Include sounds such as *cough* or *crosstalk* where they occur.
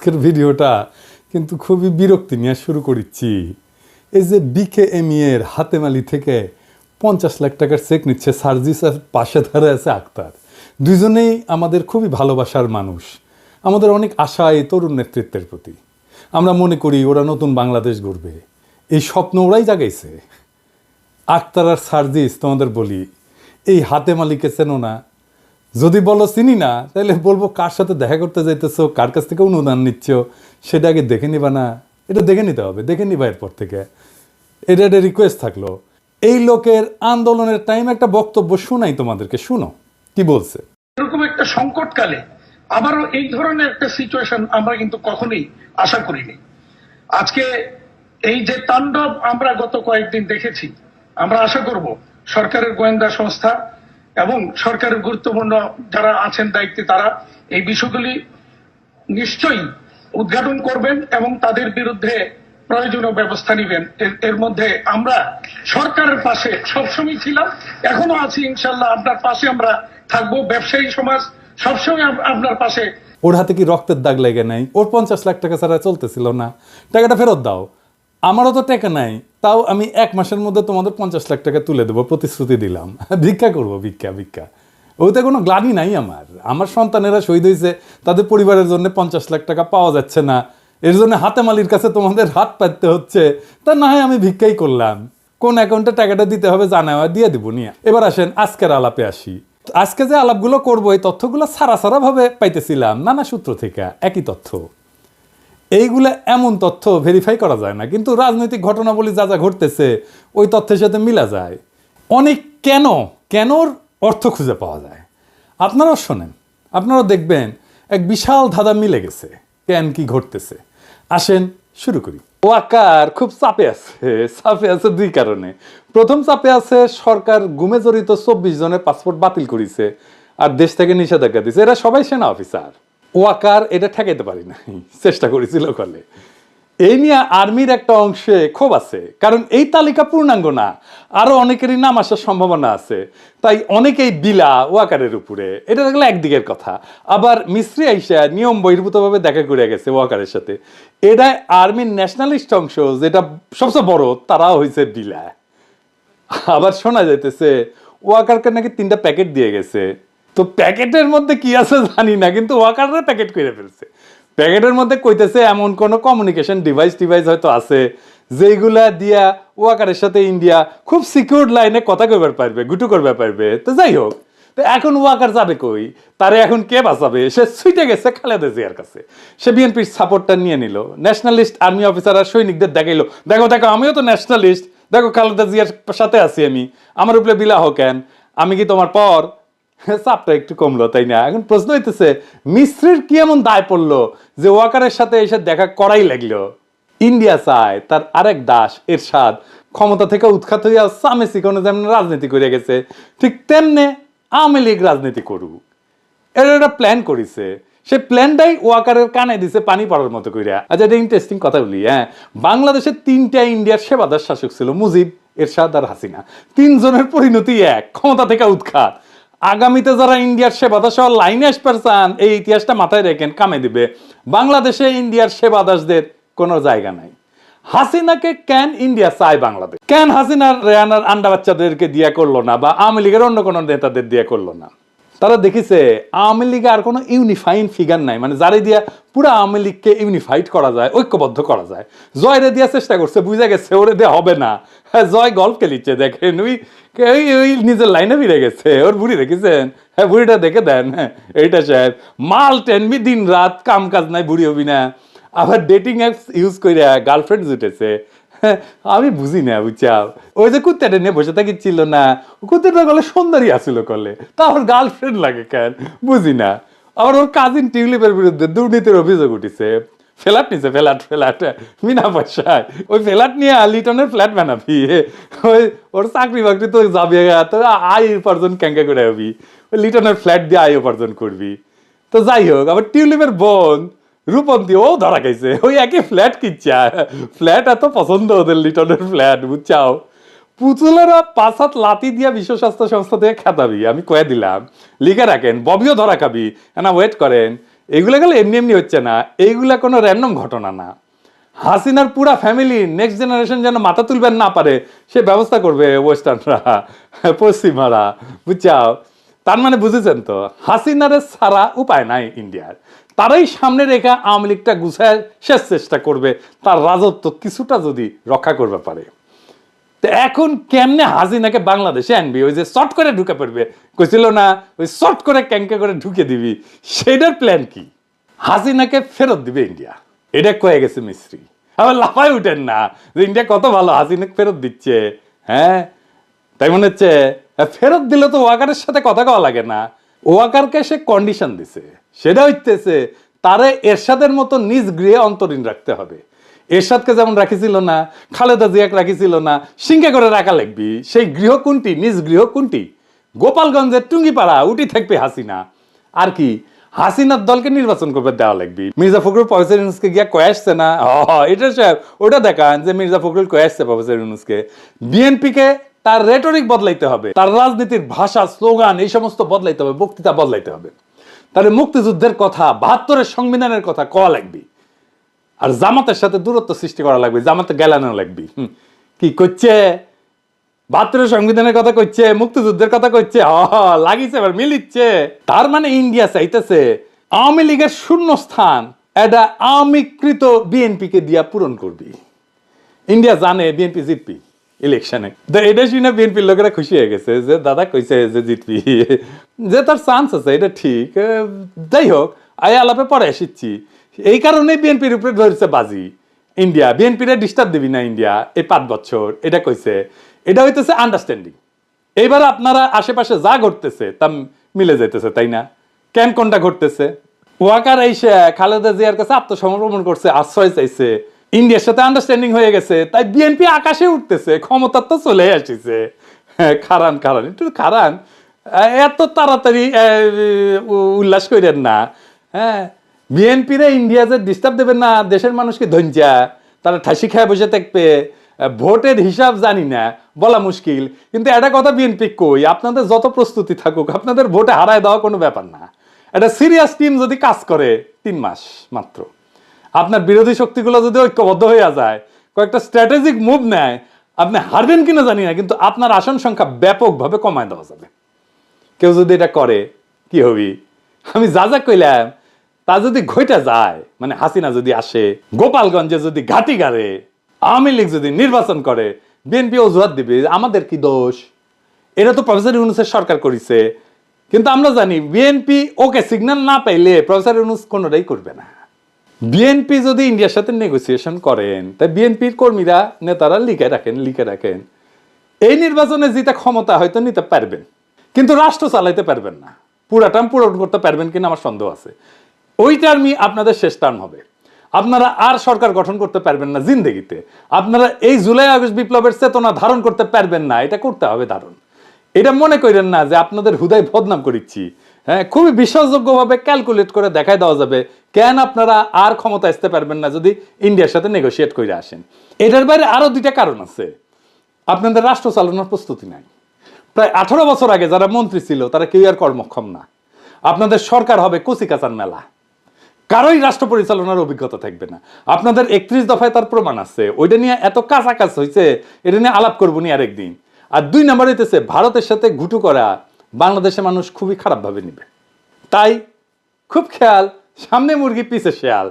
আজকের ভিডিওটা কিন্তু খুবই বিরক্তি নিয়ে শুরু করেছি এই যে বিকে এর হাতেমালি থেকে পঞ্চাশ লাখ টাকার চেক নিচ্ছে সার্জিসের পাশে ধরে আছে আক্তার। দুজনেই আমাদের খুবই ভালোবাসার মানুষ। আমাদের অনেক আশা এই তরুণ নেতৃত্বের প্রতি। আমরা মনে করি ওরা নতুন বাংলাদেশ গড়বে। এই স্বপ্ন ওরাই জাগাইছে। আক্তার আর সার্জিস তোমাদের বলি, এই হাতে মালিকে চেনো না যদি বলো চিনি না, তাহলে বলব কার সাথে দেখা করতে যাইতেছো, কার কাছ থেকে অনুদান নিচ্ছ, সেটা আগে দেখে নিবা না। এটা দেখে নিতে হবে, দেখে নিবা এরপর থেকে। এটা একটা রিকোয়েস্ট থাকল। এই লোকের আন্দোলনের টাইম একটা বক্তব্য শোনাই তোমাদেরকে, শুনো। কি বলছে? এরকম একটা সংকটকালে আবারও এই ধরনের একটা সিচুয়েশন আমরা কিন্তু কখনোই আশা করিনি। আজকে এই যে তাণ্ডব আমরা গত কয়েকদিন দেখেছি, আমরা আশা করব সরকারের গোয়েন্দা সংস্থা এবং সরকারের গুরুত্বপূর্ণ যারা আছেন দায়িত্বে তারা এই বিষয়গুলি নিশ্চয়ই উদ্ঘাটন করবেন এবং তাদের বিরুদ্ধে প্রয়োজনীয় ব্যবস্থা নেবেন। এর- মধ্যে আমরা সরকারের পাশে সবসময় ছিলাম, এখনও আছি ইনশাল্লাহ আপনার পাশে আমরা থাকব, ব্যবসায়ী সমাজ সবসময় আপনার পাশে। ওর হাতে কি রক্তের দাগ লেগে নাই? ওর পঞ্চাশ লাখ টাকা ছাড়া চলতেছিল না। টাকাটা ফেরত দাও। আমারও তো টাকা নাই। তাও আমি এক মাসের মধ্যে তোমাদের পঞ্চাশ লাখ টাকা তুলে দেবো, প্রতিশ্রুতি দিলাম। *laughs* ভিক্ষা করব, ভিক্ষা ভিক্ষা। ওইতে কোনো গ্লানি নাই আমার। আমার সন্তানেরা শহীদ হয়েছে, তাদের পরিবারের জন্য পঞ্চাশ লাখ টাকা পাওয়া যাচ্ছে না। এর জন্য হাতে মালির কাছে তোমাদের হাত পাততে হচ্ছে। তা না হয় আমি ভিক্ষাই করলাম। কোন অ্যাকাউন্টে টাকাটা দিতে হবে জানা দিয়ে দিব নিয়ে। এবার আসেন আজকের আলাপে আসি। আজকে যে আলাপগুলো করব, এই তথ্যগুলো সারা সারা ভাবে পাইতেছিলাম, নানা সূত্র থেকে। একই তথ্য। এইগুলো এমন তথ্য ভেরিফাই করা যায় না। কিন্তু রাজনৈতিক ঘটনাবলী যা যা ঘটতেছে, ওই তথ্যের সাথে মিলা যায়। অনেক কেন, কেনর অর্থ খুঁজে পাওয়া যায়। আপনারাও শোনেন, আপনারাও দেখবেন এক বিশাল ধাঁধা মিলে গেছে, কেন কি ঘটতেছে। আসেন, শুরু করি। ওয়াকার খুব চাপে আছে চাপে আছে দুই কারণে। প্রথম চাপে আছে, সরকার গুমে জড়িত চব্বিশ জনের পাসপোর্ট বাতিল করেছে, আর দেশ থেকে নিষেধাজ্ঞা দিছে। এরা সবাই সেনা অফিসার ওয়াকার এটা ঠেকাইতে পারি নাই। চেষ্টা করেছিল কলে এই নিয়ে আর্মির একটা অংশে ক্ষোভ আছে, কারণ এই তালিকা পূর্ণাঙ্গ না। আরও অনেকেরই নাম আসার সম্ভাবনা আছে। তাই অনেকেই বিলা ওয়াকারের উপরে। এটা দেখলে একদিকের কথা। আবার মিস্ত্রি আইসা নিয়ম বহির্ভূতভাবে দেখা করে গেছে ওয়াকারের সাথে। এটা আর্মির ন্যাশনালিস্ট অংশ, যেটা সবচেয়ে বড়, তারাও হয়েছে বিলা। আবার শোনা যাইতেছে ওয়াকারকে নাকি তিনটা প্যাকেট দিয়ে গেছে। তো প্যাকেটের মধ্যে কি আছে জানি না, কিন্তু ওয়াকাররা প্যাকেট করে ফেলছে। প্যাকেটের মধ্যে কইতেছে এমন কোন কমিউনিকেশন ডিভাইস ডিভাইস হয়তো আছে যেগুলা দিয়া ওয়াকারের সাথে ইন্ডিয়া খুব সিকিউর লাইনে কথা কইবার পারবে, গুটু করবে পারবে। তো যাই হোক, তো এখন ওয়াকার যাবে কই? তারে এখন কে বাঁচাবে? সে ছুটে গেছে খালেদা জিয়ার কাছে। সে বিএনপির সাপোর্টটা নিয়ে নিল। ন্যাশনালিস্ট আর্মি অফিসার আর সৈনিকদের দেখাইলো, দেখো দেখো, আমিও তো ন্যাশনালিস্ট দেখো খালেদা জিয়ার সাথে আছি আমি, আমার উপরে বিলাহ কেন? আমি কি তোমার পর? চাপটা একটু কমলো, তাই না? এখন প্রশ্ন হইতেছে মিস্ত্রির কি এমন দায় পড়ল যে ওয়াকারের সাথে এসে দেখা করাই লাগল? ইন্ডিয়া চায়, তার আরেক দাস, এরশাদ, ক্ষমতা থেকে উৎখাত হইয়া সামেসি কোনো যেমন রাজনীতি করে গেছে, ঠিক তেমনে আওয়ামী লীগ রাজনীতি করুক। এর একটা প্ল্যান করিছে। সে প্ল্যানটাই ওয়াকারের কানে দিছে পানি পড়ার মতো কইরা। আচ্ছা এটা ইন্টারেস্টিং কথা বলি হ্যাঁ। বাংলাদেশের তিনটা ইন্ডিয়ার সেবাদার শাসক ছিল মুজিব, এরশাদ আর হাসিনা। তিনজনের পরিণতি এক, ক্ষমতা থেকে উৎখাত। আগামীতে যারা ইন্ডিয়ার সেবাদাস সহ লাইনে আসবার চান, এই ইতিহাসটা মাথায় রেখেন, কামে দিবে। বাংলাদেশে ইন্ডিয়ার সেবাদাসদের কোনো জায়গা নাই। হাসিনাকে কেন ইন্ডিয়া চায় বাংলাদেশ? কেন হাসিনার রেয়ানার আন্ডা বাচ্চাদেরকে দিয়া করল না বা আওয়ামী লীগের অন্য কোনো নেতাদের দিয়া করল না? তারা দেখিছে, আওয়ামী লীগে আর কোনো ইউনিফাইন ফিগার নাই। মানে যারে দিয়া পুরো আওয়ামী লীগকে ইউনিফাইড করা যায়, ঐক্যবদ্ধ করা যায়। জয় রে দিয়া চেষ্টা করছে, বুঝা গেছে, ওরে দিয়ে হবে না। হ্যাঁ জয় গল্ফ খেলিচ্ছে দেখেন ওই নিজের লাইনে ফিরে গেছে ওর বুড়ি হ্যাঁ বুড়িটা দেখে দেন। এইটা সাহেব মাল দিন রাত কাম কাজ নাই বুড়ি হবি না। আবার ডেটিং অ্যাপস ইউজ করে গার্লফ্রেন্ড জুটেছে। হ্যাঁ, আমি বুঝি না বুঝছাও ওই যে কুত্তাটা নিয়ে বসে থাকি ছিল না কুত্তাটা গলে সুন্দরী আসিল কলে তারপর গার্লফ্রেন্ড লাগে কেন? বুঝি না। আবার ওর কাজিন টিউলিপের বিরুদ্ধে দুর্নীতির অভিযোগ উঠিছে। ফ্ল্যাট নিছে, ফ্ল্যাট ফ্ল্যাট। বিনা পয়সায়। ওই ফ্ল্যাট নিয়ে লিটনের ফ্ল্যাট বানাবি। ওই ওর চাকরি বাকরি তো যাবে তো আয় উপার্জন ক্যাঙ্কা করে হবি ওই লিটনের ফ্ল্যাট দিয়ে আয় উপার্জন করবি। তো যাই হোক, আবার টিউলিপের বোন, রূপন্তি, ও ধরা খাইছে। ওই একই ফ্ল্যাট কিচ্ছা ফ্ল্যাট এত পছন্দ ওদের লিটনের ফ্ল্যাট, বুঝছাও? পুতুলেরা পাঁচ হাত লাতি দিয়া বিশ্ব স্বাস্থ্য সংস্থা থেকে খেতাবি। আমি কয়ে দিলাম, লিখে রাখেন, ববিও ধরা খাবি। না ওয়েট করেন। এগুলো গেলে এমনি এমনি হচ্ছে না। এইগুলা কোনো র্যান্ডম ঘটনা না। হাসিনার পুরা ফ্যামিলি নেক্সট জেনারেশন যেন মাথা তুলবেন না পারে, সে ব্যবস্থা করবে ওয়েস্টার্নরা পশ্চিমারা, বুঝছাও? তার মানে বুঝেছেন তো? হাসিনারে ছাড়া উপায় নাই ইন্ডিয়ার। তারাই সামনে রেখে আওয়ামী লীগটা গুছায় শেষ চেষ্টা করবে। তার রাজত্ব কিছুটা যদি রক্ষা করবে পারে। তো এখন কেমনে হাসিনাকে বাংলাদেশে আনবি? ওই যে শর্ট করে ঢুকে পড়বে। কইছিল না, ওই শর্ট করে ক্যাঙ্কে করে ঢুকে দিবি। সেটার প্ল্যান কি? হাসিনাকে ফেরত দিবে ইন্ডিয়া এটা কয়ে গেছে মিস্ত্রি। আবার লাফায় উঠেন না, যে ইন্ডিয়া কত ভালো, হাসিনাকে ফেরত দিচ্ছে। হ্যাঁ? তাই মনে হচ্ছে ফেরত দিলে তো ওয়াকারের সাথে কথা কওয়া লাগে না। ওয়াকারকে সে কন্ডিশন দিছে। সেটা হইতেছে, তারে এর এরশাদের মতো নিজ গৃহে অন্তরীণ রাখতে হবে। এরশাদকে যেমন রাখিছিল না, খালেদা জিয়াকে রাখিছিল না সিংহে করে রাখা লাগবি। সেই গৃহ কোনটি নিজ গৃহ কোনটি গোপালগঞ্জের টুঙ্গিপাড়া উঠি থাকবে হাসিনা। আর কি, হাসিনার দলকে নির্বাচন করবে দেওয়া লাগবে। মির্জা ফখরুল প্রফেসর ইউনুসকে গিয়া কয়ে আসছে না? এটা সাহেব, ওটা দেখান যে মির্জা ফখরুল কয়ে আসছে প্রফেসর ইউনুসকে বিএনপিকে তার রেটরিক বদলাইতে হবে, তার রাজনীতির ভাষা স্লোগান এই সমস্ত বদলাইতে হবে, বক্তৃতা বদলাইতে হবে। তাহলে মুক্তিযুদ্ধের কথা, বাহাত্তরের সংবিধানের কথা কওয়া লাগবে। আর জামাতের সাথে দূরত্ব সৃষ্টি করা লাগবে জামাতে গেলানো লাগবে। কি করছে? বাহাত্তরের সংবিধানের কথা কইছে মুক্তিযুদ্ধের কথা কইছে হ লাগিছে, এবার মিলিচ্ছে। তার মানে ইন্ডিয়া চাইতেছে, আওয়ামী লীগের শূন্য স্থান এটা আওয়ামীকৃত বিএনপি কে দিয়া পূরণ করবি। ইন্ডিয়া জানে বিএনপি জিতবি ইলেকশনে। তো এটা শুনে বিএনপির লোকেরা খুশি হয়ে গেছে যে দাদা কইছে যে জিতবি। যে তার চান্স আছে, এটা ঠিক। যাই হোক, আয় আলাপে পরে এসেছি এই কারণে বিএনপির উপরে ধরেছে বাজি। ইন্ডিয়া বিএনপিরে ডিস্টার্ব দিবি না ইন্ডিয়া এই পাঁচ বছর এটা কইছে। এটা হইতেছে আন্ডারস্ট্যান্ডিং এইবার আপনারা আশেপাশে যা ঘটতেছে তা মিলে যাইতেছে তাই না? কেন কোনটা ঘটতেছে? ওয়াকার এসে খালেদা জিয়ার কাছে আত্মসমর্পণ করছে আশ্রয় চাইছে। ইন্ডিয়ার সাথে আন্ডারস্ট্যান্ডিং হয়ে গেছে তাই বিএনপি আকাশে উঠতেছে ক্ষমতা তো চলে আসিছে। হ্যাঁ, খারান খারান একটু খারান। এত তাড়াতাড়ি উল্লাস করেন না। হ্যাঁ বিএনপিরে ইন্ডিয়া যে ডিস্টার্ব দেবেন না, দেশের মানুষকে ধঞ্জা তারা ঠাসি খায় বসে থাকবে ভোটের হিসাব জানি না, বলা মুশকিল। কিন্তু একটা কথা বিএনপি কই, আপনাদের যত প্রস্তুতি থাকুক, আপনাদের ভোটে হারায় দেওয়া কোনো ব্যাপার না। একটা সিরিয়াস টিম যদি কাজ করে, তিন মাস মাত্র। আপনার বিরোধী শক্তিগুলো যদি ঐক্যবদ্ধ হয়ে যায়, কয়েকটা স্ট্র্যাটেজিক মুভ নেয়, আপনি হারবেন কিনা জানি না, কিন্তু আপনার আসন সংখ্যা ব্যাপকভাবে কমায় দেওয়া যাবে। কেউ যদি এটা করে, কি হবি? আমি যা যা কইলাম তা যদি ঘইটা যায় মানে হাসিনা যদি আসে, গোপালগঞ্জে যদি ঘাটি গাড়ে, আওয়ামী লীগ যদি নির্বাচন করে, বিএনপি অজুহাত দিবে, আমাদের কি দোষ? এটা তো প্রফেসর ইউনুসের সরকার করেছে। কিন্তু আমরা জানি, বিএনপি ওকে সিগন্যাল না পাইলে প্রফেসর ইউনুস কোনোটাই করবে না। বিএনপি যদি ইন্ডিয়ার সাথে নেগোসিয়েশন করেন, তাই বিএনপির কর্মীরা, নেতারা লিখে রাখেন লিখে রাখেন। এই নির্বাচনে জিতে ক্ষমতা হয়তো নিতে পারবেন। কিন্তু রাষ্ট্র চালাইতে পারবেন না। পুরা টার্ম পূরণ করতে পারবেন কিনা আমার সন্দেহ আছে। ওই টার্মই আপনাদের শেষ টার্ম হবে। আপনারা আর সরকার গঠন করতে পারবেন না জিন্দেগিতে। আপনারা এই জুলাই আগস্ট বিপ্লবের চেতনা ধারণ করতে পারবেন না, এটা করতে হবে ধারণ এটা মনে করেন না যে আপনাদের হুদায় বদনাম করিচ্ছি। হ্যাঁ খুবই বিশ্বাসযোগ্যভাবে ক্যালকুলেট করে দেখাই দেওয়া যাবে কেন আপনারা আর ক্ষমতা আসতে পারবেন না যদি ইন্ডিয়ার সাথে নেগোসিয়েট করে আসেন। এটার বাইরে আরও দুইটা কারণ আছে। আপনাদের রাষ্ট্র চালানোর প্রস্তুতি নাই। প্রায় আঠারো বছর আগে যারা মন্ত্রী ছিল, তারা কেউ আর কর্মক্ষম না। আপনাদের সরকার হবে কচিকাচার মেলা। কারোই রাষ্ট্র পরিচালনার অভিজ্ঞতা থাকবে না। আপনাদের একত্রিশ দফায় তার প্রমাণ আছে। ওইটা নিয়ে এত কাছাকাছি হয়েছে এটা নিয়ে আলাপ করব নি আরেকদিন। আর দুই নম্বর হইতেছে, ভারতের সাথে ঘুটু করা বাংলাদেশের মানুষ খুবই খারাপভাবে নিবে। তাই খুব খেয়াল, সামনে মুরগি পিছে শেয়াল।